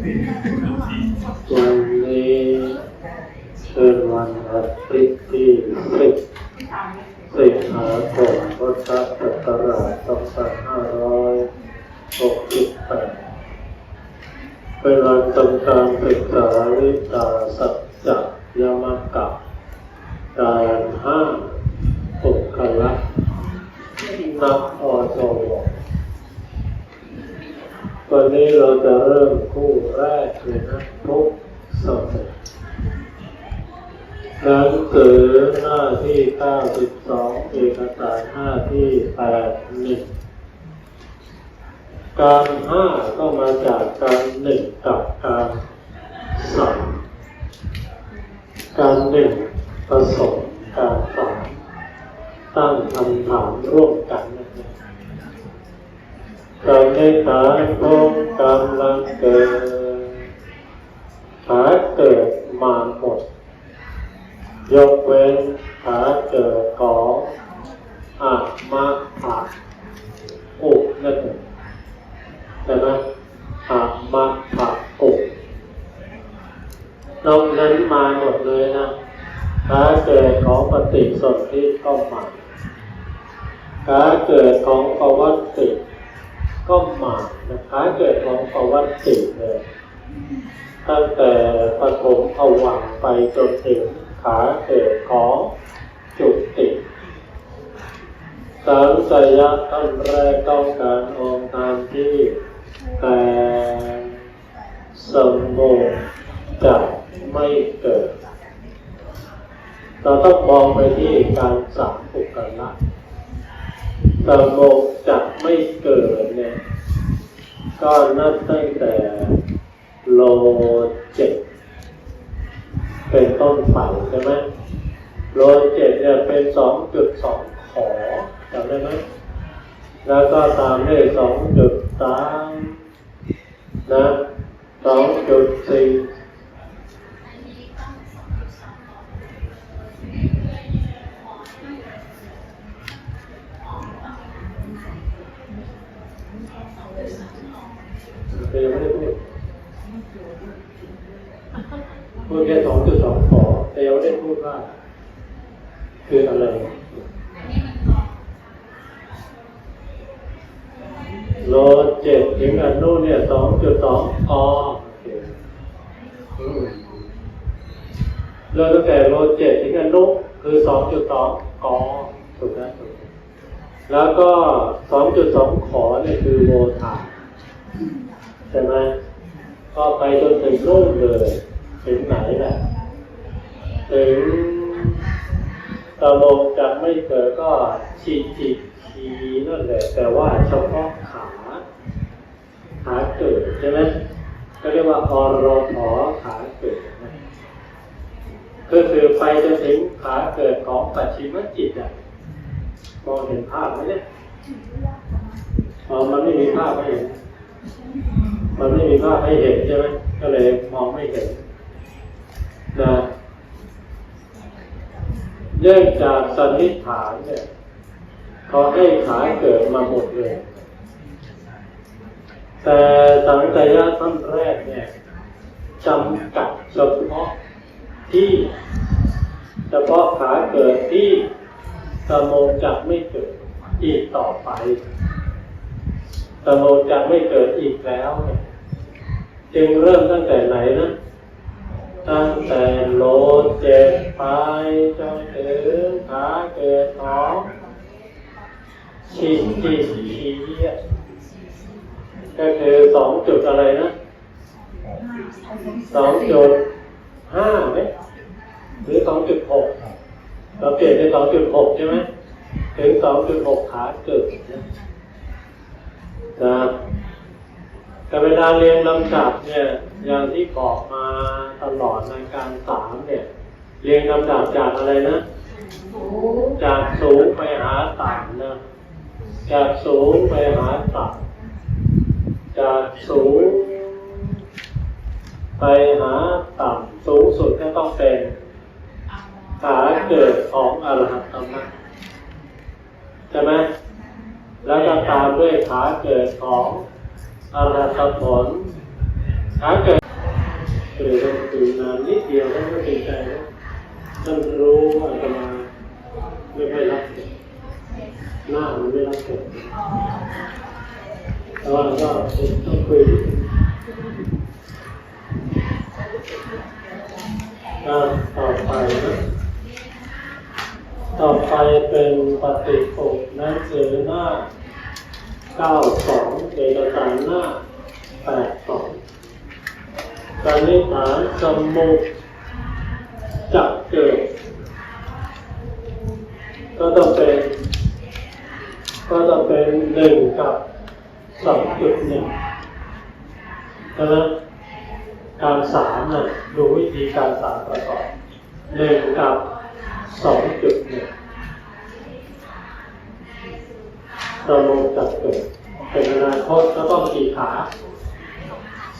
วันนี้เป็นวันอาทิตย์ เอกสารห้าที่8หนึ่งการห้าก็มาจากการหนึ่งกับการสามการหนึ่งผสมการสามตั้งคำถามร่วมกันกรรในฐานของกำลังเกิดขาเกิดมาหมด ยกเว้น ขาเกิดของอามาอาอุนั่นเองใช่ไหมอามาอาอุนอกนั้นมาหมดเลยนะขาเกิดของปฏิสนธิก็มาขาเกิดของปวัตติก็มานะคะเกิดของปวัติสิเลยตั้งแต่ปฐมภวังไปจนถึงขาเกิดของ จุติสังสยะท่านแรกต้องการองค์ตามที่แต่สมโมจะไม่เกิด เราต้องมองไปที่การสัมปุกันละสมโมจะไม่เกิดเนี่ยก็นับตั้งแต่โลเจ็ดเป็นต้นไปใช่ไหม โลเจ็ดเนี่ยเป็นสองจุดสองขอจำได้ไหมแล้วก็ตามด้วยสองจุดสามนะสองจุดสี่ยังไม่ได้พูดพูดแค่สองจุดสองขอแต่ยังไม่ได้พูดว่า คืออะไรโลเจ็ดถึงอนุเนี่ยสองจุดสองออเริ่มตั้งแต่โลเจ็ดถึงอนุคือสองจุดสองกอถูกไหมถูกแล้วก็สองจุดสองขอเนี่ยคือโมทาใช่ไหมก็ไปจนถึงนู่นเลย ถึงไหนแหละถึง ตะโลงจะไม่เกิดก็ชีจิทีนั่นแหละแต่ว่าเฉพาะขาขาเกิดใช่ไหมก็เรียกว่าอรถขาเกิดนะก็คือไปจนถึงขาเกิดของปัจฉิมจิตอะมองเห็นภาพไหมเนี่ยอ๋อมันไม่มีภาพให้เห็นมันไม่มีภาพให้เห็นใช่ไหมก็เลยมองไม่เห็นนะ เนื่องจากสันนิษฐานเนี่ยขาให้ขาเกิดมาหมดเลย แต่สังกายะท่านแรกเนี่ยจำกัดเฉพาะที่เฉพาะขาเกิดที่สมงจะไม่เกิดอีกต่อไปสมงจะไม่เกิดอีกแล้วเนี่ยจึงเริ่มตั้งแต่ไหนนะ ตั้งแต่โลดเจ็ดไปจนถึงขาเกิดของชินจิชีอะก็คือสองจุดอะไรนะสองจุดห้าไหมหรือสองจุดหกเราเปลี่ยนเป็นสองจุดหกใช่ไหมถึงสองจุดหกขาเกิดนะนะ แต่เวลาเรียนลำดับเนี่ยอย่างที่บอกมาตลอดในการสามเนี่ย เรียงลำดับจากอะไรนะ จากสูงไปหาต่ำนะจากสูงไปหาต่ำจากสูง ไปหาต่ำสูงสุดก็ต้องเป็นขาเกิดของอรหัตตมรรคใช่ไหมแล้วก็ตามด้วยขาเกิดของ อารหัตผลหาเกิดเลยต้องดูนานนิดเดียวท่านก็เป็นใจนะท่านรู้ว่าอาตมาไม่ค่อยรับหน้ามันไม่รับเกิดแต่ว่าก็ต้องคุยอ่าต่อไปนะต่อไปเป็นปฏิปุกหนังสือหน้า 92เอกสารหน้า82การนิฐานสมุจะเกิด ก็ต้องเป็น ก็ต้องเป็นหนึ่งกับสองจุดหนึ่งใช่ไหมการสามน่ะดูวิธีการสามประกอบหนึ่งกับสองจุดหนึ่ง สมุจะเกิดเป็นอนาคตก็ต้องกี่ขา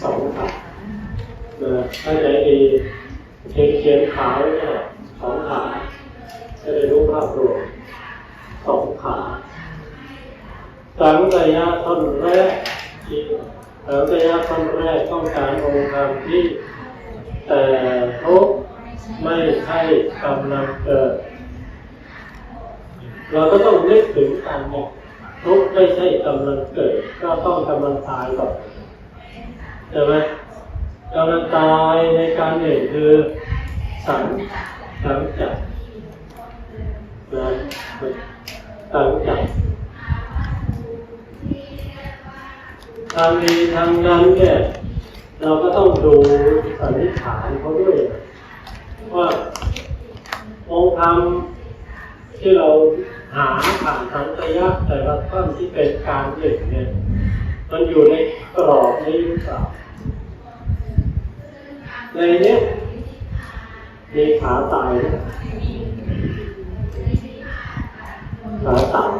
สองขานะถ้าใจดีเขียนเขียนขาไว้เนี่ยสองขาจะได้รู้ภาพรวมสองขาสังกายะท่อนแรกที่สังกายะท่อนแรกต้องการองค์ธรรมที่ แต่ทุกไม่ใช่กำลังเกิดเราก็ต้องนึกถึงการเนี่ย ทุกข์ไม่ใช่กำลังเกิด ก็ต้องกำลังตายก่อนใช่ไหมกำลังตายในการหนึ่งคือสังสังจักนะสังจักทางนี้ทางนั้นเนี่ยเราก็ต้องดูสันนิษฐานเขาด้วย ว่าองค์ธรรมที่เราหา ผ่านสังกยะแต่ละท่านที่เป็นการหนึ่งเนี่ยมันอยู่ในกรอบนี้หรือเปล่าในนี้มีขาตายขาตาย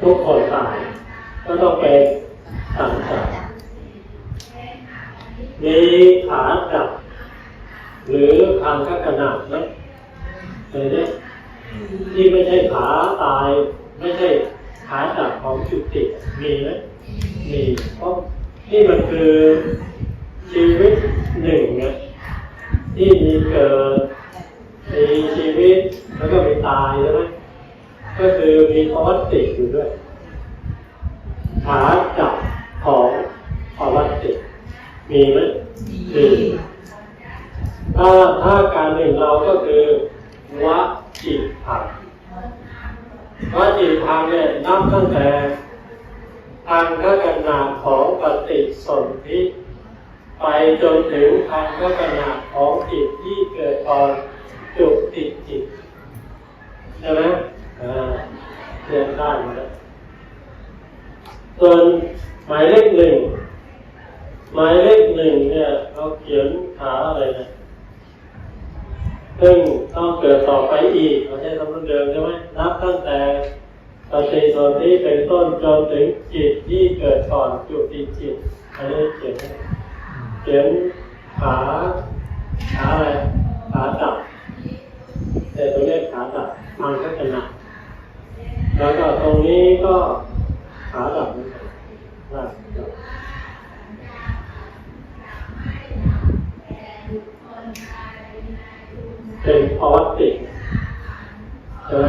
ทุกคนตายก็ต้องเป็นสังกัดมีขาจับ หรือทางขขนาดไหมเห็นไหม ที่ไม่ใช่ขาตาย ไม่ใช่ขาจับของจุติมีไหมมีเพราะนี่มันคือชีวิตหนึ่งเนี่ยที่มีเกิดมีชีวิตแล้วก็มีตายใช่ไหมก็คือมีภวัตติอยู่ด้วยขาจับของภวัตติมีไหมมีถ้าถ้าการหนึ่งเราก็คือว จิตพังวจิตพังเนี่ยนับตั้งแต่ทางขกนาของปฏิสนธิไปจนถึงทางขกนาของจิตที่เกิดตอนจุติจิตใช่ไหมอ่าเรียนได้หมดแล้วส่วนหมายเลขหนึ่งหมายเลขหนึ่งเนี่ยเราเขียนขาอะไรนะ ซึ่งต้องเกิดต่อไปอีกเราใช้คำนวนเดิมใช่ไหมนับตั้งแต่ปฏิสนธิเป็นต้นจนถึงจิตที่เกิดก่อนจุติจิตอันนี้เขียนเขียนขาขาอะไรขาจับแต่ตัวเลขขาจับมันก็จะหนักแล้วก็ตรงนี้ก็ขาดับเหมือนกันได้ครับ เป็นภาวะติใช่ไหม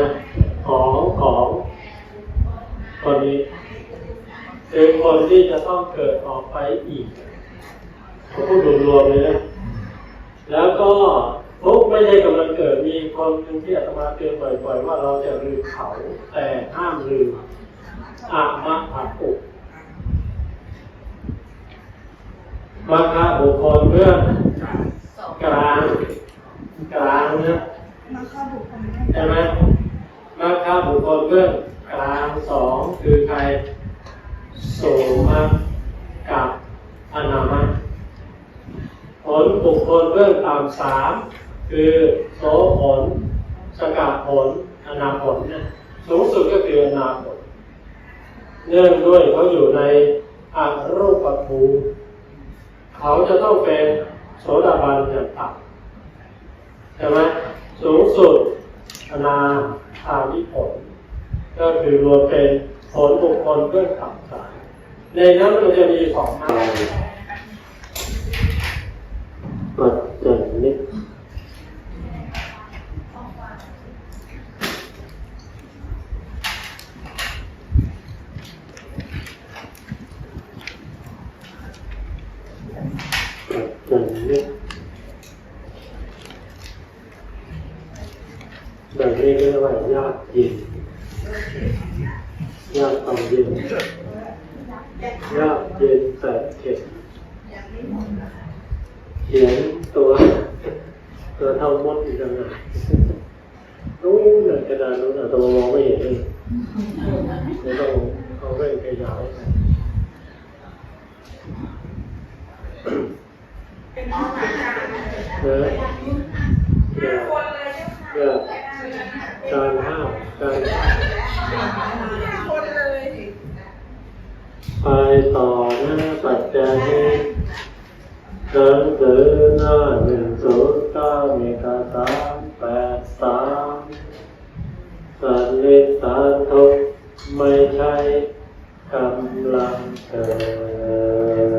ของของคนนี้คือคนที่จะต้องเกิดออกไปอีกผมพูดรวมๆเลยนะ แล้วก็ทุกไม่ใช่กำลังเกิดมีคนหนึ่งที่อาตมาเตือนบ่อยๆว่าเราจะลืมเขาแต่ห้ามลืมอามะอาปุมาคาบุคคลเบื้อกลาง กลางนะมาเข้าบุคคลได้ใช่ไหมมาคาบุคคลเบื้องกลางสองคือใครโสมะกับอนามะผลบุคคลเบื้องต่ำสามคือโสผลสกัดผลอนาผลเนี่ยสูงสุดก็คืออนาผลเนื่องด้วยเขาอยู่ในอารูปภูมิเขาจะต้องเป็นโสดาบันอย่างต่ำ ใช่ไหมสูงสุดอนาคามิผล ก็คือรวมเป็นผลบุคคลเพื่องต่ำสายในนั้นมันจะมีสองหน้าปัจจัยนิดปัจจัยนิดแบบนี้เรียกว่ายากเย็นยากเอาเย็น ยากเย็นแสนเข็ดเขียนตัว ตัวเท่ามดอีกต่างหากนู้นน่ะ กระดานนู้นน่ะตัวมองไม่เห็นเลยไม่ต้องเอาเร่งขยายเอออย่าอย่าการห้ามการไปต่อหน้าปัจจัยหนังสือหน้าหนึ่งศูนย์เก้าเมกาสามแปดสาม สันนิษฐาทุกไม่ใช่กำลังเกิ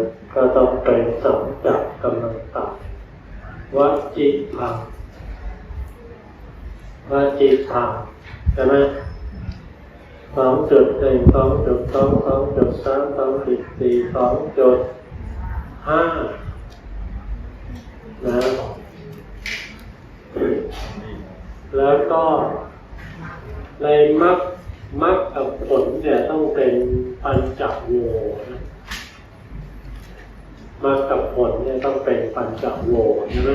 ดก็ต้องเป็นสัมจักกำลังตายวัจิพังวัจิพังใช่ไหมสองจุดหนึ่งสองจุดสองสองจุดสามสองจุดสี่สองจุดห้านะแล้วก็ ในมรรคมรรคกับผลเนี่ยต้องเป็นปัญจโวนะมรรคกับผลเนี่ยต้องเป็นปัญจโวใช่ไหม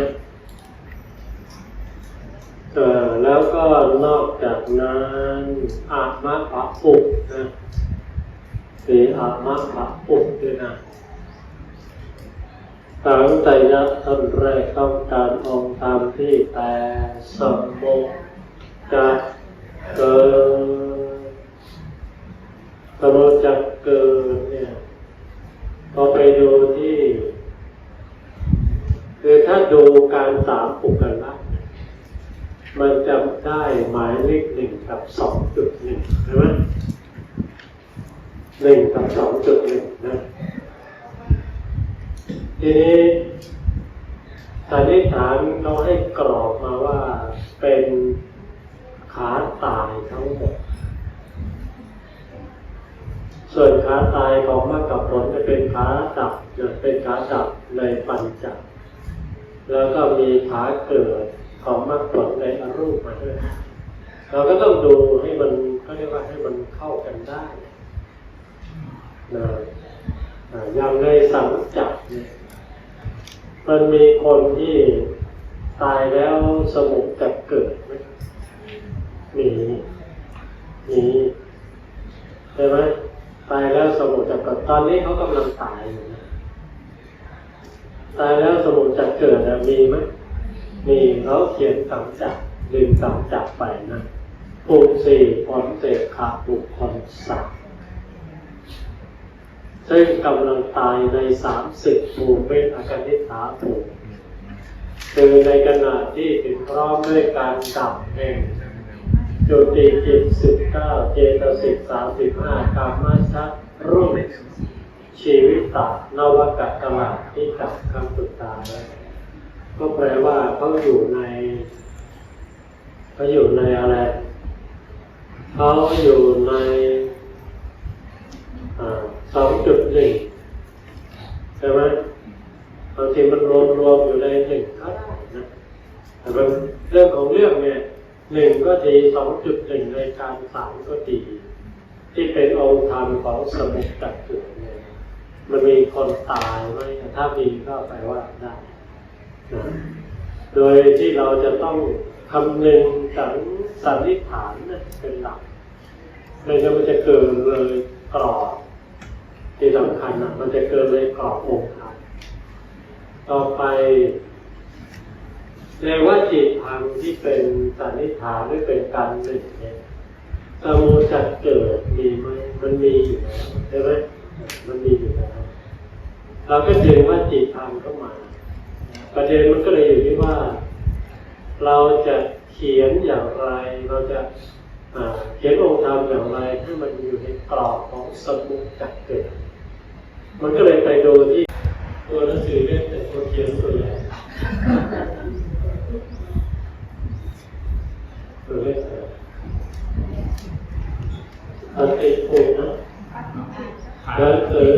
เออแล้วก็นอกจากนั้นอามะปะปุกนะสีอามะปะปุกด้วยนะตั้งใจยะท่านแรกต้องการองค์ธรรมที่แต่สมมุติจะ เกิดสมมติจะเกิดเนี่ยพอไปดูที่คือถ้าดูการสามปุกกันละมันจำได้หมายเลขหนึ่งกับสองจุดหนึ่งใช่ไหมหนึ่งกับสองจุดหนึ่งนะทีนี้สันนิษฐานเราให้กรอกมาว่าเป็น ขาตายทั้งหมด ส่วนขาตายของมรรคผลจะเป็นขาดับจะเป็นขาดับในปัญจแล้วก็มีขาเกิดของมรรคผลในอรูปมาด้วย เราก็ต้องดูให้มันก็เรียกว่าให้มันเข้ากันได้นะอย่างในสังจักเนี่ยมันมีคนที่ตายแล้วสมุกจะเกิด หมมีมีใช่ไหมตายแล้วสมุกจะเกิดตอนนี้เขากำลังตายอยู่นะตายแล้วสมุนจะเกิดอะมีไหมมีเขาเขียนสังจักลืมสังจักไปนะปุกสี่พรเสกขาบุคคลสักซึ่งกำลังตายในสามสิบภูมิเป็นอาการนิสาภูมิคือในขณะที่ถึงพร้อมด้วยการดับแห่ง จุติจิตสิบเก้าเจตสิกสามสิบห้ากามาชัดรูปชีวิตตานวกัตลาดที่กลับคำสุดท้ายก็แปลว่าเขาอยู่ในเขาอยู่ในอะไรเขาอยู่ในสองจุดหนึ่งใช่ไหมบางทีมันรวมรวมอยู่ในหนึ่งก็ได้นะแต่เรื่องของเรื่องเนี่ย หนึ่งก็ดีสองจุดหนึ่งในการสามก็ดี ที่เป็นองค์ธรรมของสมุทรจักรเนี่ยมันมีคนตายไหมถ้ามีก็แปลว่าได้นะโดยที่เราจะต้องคำนึงสันสันนิษฐานเป็นหลักไม่งั้นมันจะเกินเลยกรอบที่สำคัญนะมันจะเกินเลยกรอบองค์ธรรมต่อไป เรียกว่าจิตพังที่เป็นสันนิษฐานหรือเป็นการหนึ่งเนี่ยสมุจัดเกิดมีไหมมันมีอยู่แล้วใช่ไหมมันมีอยู่แล้วเราก็ดึงว่าจิตธรรมเข้ามา ประเด็นมันก็เลยอยู่ที่ว่า เราจะเขียนอย่างไร เราจะเขียนองค์ธรรมอย่างไรให้มันอยู่ในกรอบของสมุทจักเกิด มันก็เลยไปดูที่ตัวหนังสือเล่มแต่ตัวเขียนตัวใหญ่ตัวเล็กเลยอันติปูนะเดินถือ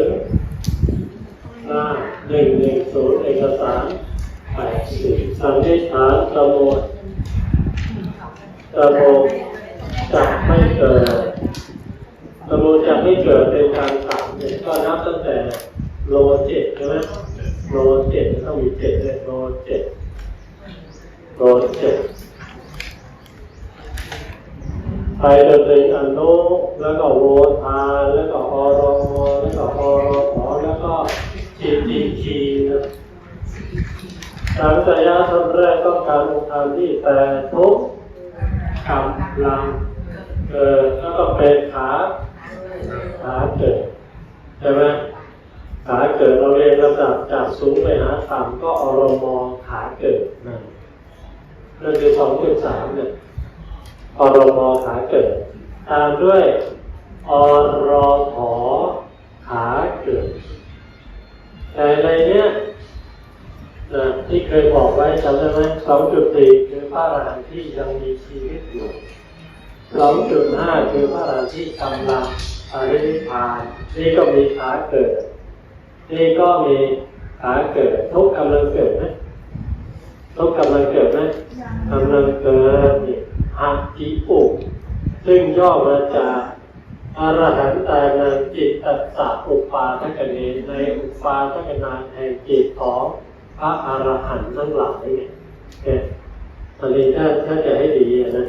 หน้าหนึ่งหนึ่งศูนย์เอกสารแปดสิบสันนิษฐานประมวลประมวลจะไม่เกิด กระบวนการไม่เกิดเป็นการถามเนี่ยก็นับตั้งแต่โลเจ็ดใช่ไหมโลเจ็ดต้องมีเจ็ดเลยโลเจ็ดโลเจ็ด ไปจนถึงอนุแล้วก็โวทาแล้วก็อรมแล้วก็อรหแล้วก็จีจีคีนะสังสยาทำแรกต้องการองค์ธรรมที่แต่ทุกกำลังเกิดแล้วก็เป็นขาขาเกิดใช่ไหมขาเกิดเราเรียนระดับจากสูงไปหาต่ำก็อรมอขาเกิดนั่นนั่นคือสองจุดสามเนี่ย อรมอขาเกิด ตามด้วยอรถอขาเกิด แต่ในเนี้ยนะที่เคยบอกไว้จำได้ไหมสองจุดสี่คือพระอรหันต์ที่ยังมีชีวิตอยู่สองจุดห้าคือพระอรหันต์ที่กำลังปรินิพาน นี่ก็มีขาเกิด นี่ก็มีขาเกิด ทุกกำลังเกิดไหมทุกกำลังเกิดไหมกำลังเกิดนี่ หักจิปุซึ่งย่อมาจากอรหันตานันจิตตัสสะอุปาทักเนในอุปาทักนาแห่งจิตของพระอรหันต์ทั้งหลายเนี่ยเนี่ยอันนี้ถ้าถ้าจะให้ดีนะ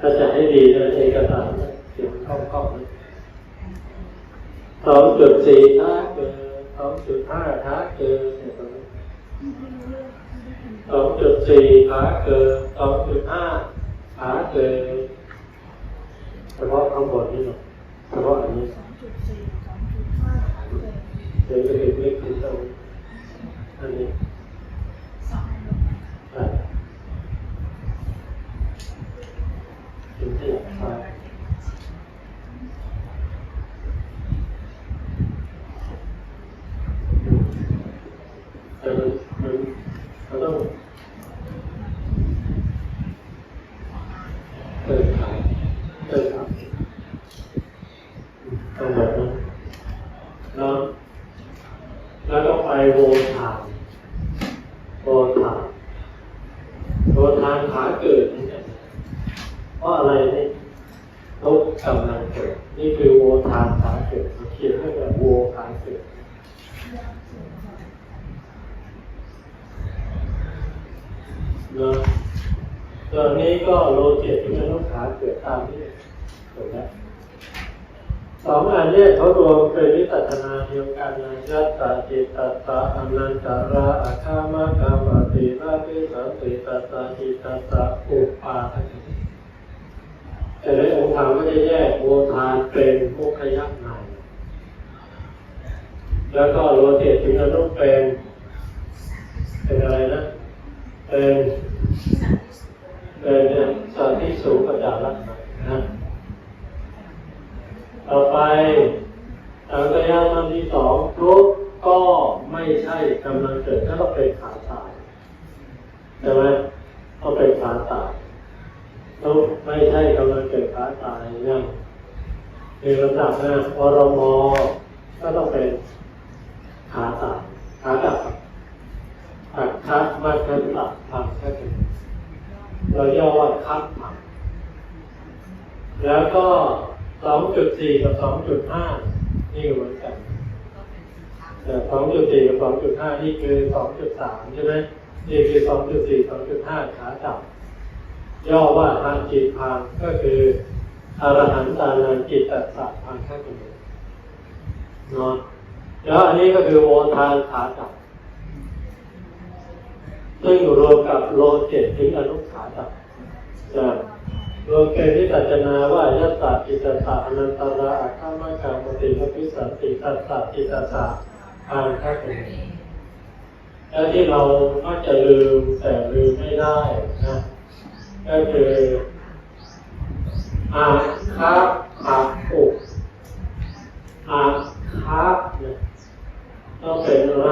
ถ้าจะให้ดีนะเอกสารเขียนเข้ากล้องนะสองจุดสี่ถ้าเกินสองจุดห้าถ้าเกินเนี่ยตรงนี้สองจุดสี่ขาเกินสองจุดห้า ขาเกินเฉพาะข้างบนนี่หน่อยเฉพาะอันนี้เดี๋ยวจะเห็นเล็กขึ้นตรงนี้อันนี้อ่าถึงที่ไปแต่มันมันมันต้องเปิดขายเปิดขายต้องแบบนั้นแล้วแล้วก็ไปโวทานโวทานโวทานขาเกิดเนี่ย เพราะอะไรนี่ทุกกำลังเกิด นี่คือโวทานขาเกิดเขียนให้แบบโวขาเกิดนะตอนนี้ก็โลเจ็ดที่มันต้อง ขาเกิดตามนี้สองอันนี้เขารวมเป็นวิปัสนาเดียวกันนะยัตตาจิตตตาอนันตาระอาคามะกามติราติสันติตตาจิตตตาอุปาทกิแต่ในองค์ธรรมก็จะแยกโวทานเป็นมุขยักษ์ในแล้วก็โลเทถึงอนุเป็นเป็นอะไรนะ เป็นเป็นเนี่ยสัตว์ที่สูงกระจาลักษณะนะ ต่อไปสังกายธรรมที่สองทุกก็ไม่ใช่กำลังเกิดถ้าเราเป็นขาตายใช่ไหมต้องเป็นขาตายทุกไม่ใช่กำลังเกิดขาตายเนี่ยในระดับนะอรมก็ต้องเป็นขาตายขาดับหักคัดมาคันตัดพังแค่เป็นเราย่อว่าคัดพัง แล้วก็สองจุดสี่กับสองจุดห้านี่ก็เหมือนกันแต่สองจุดสี่กับสองจุดห้านี่คือสองจุดสามใช่ไหมนี่คือสองจุดสี่สองจุดห้าขาดับย่อว่าทางจิตพังก็คืออรหันตานันจิตตัสสะพังแค่ตัวเดียวเนาะแล้วอันนี้ก็คือโอทานขาดับซึ่งรวมกับโลเจ็ดถึงอนุขาดับจะ รวมเกณฑ์ที่ตัจนาว่ายัตตาจิตตัสสะอนันตระอาคามกรรมติภพิสันติตัสสะจิตตัสสะพังแค่ตัวเดียวแล้วที่เรามักจะลืมแต่ลืมไม่ได้นะก็คืออาคาอาอุอาคาเนี่ยต้องเป็นร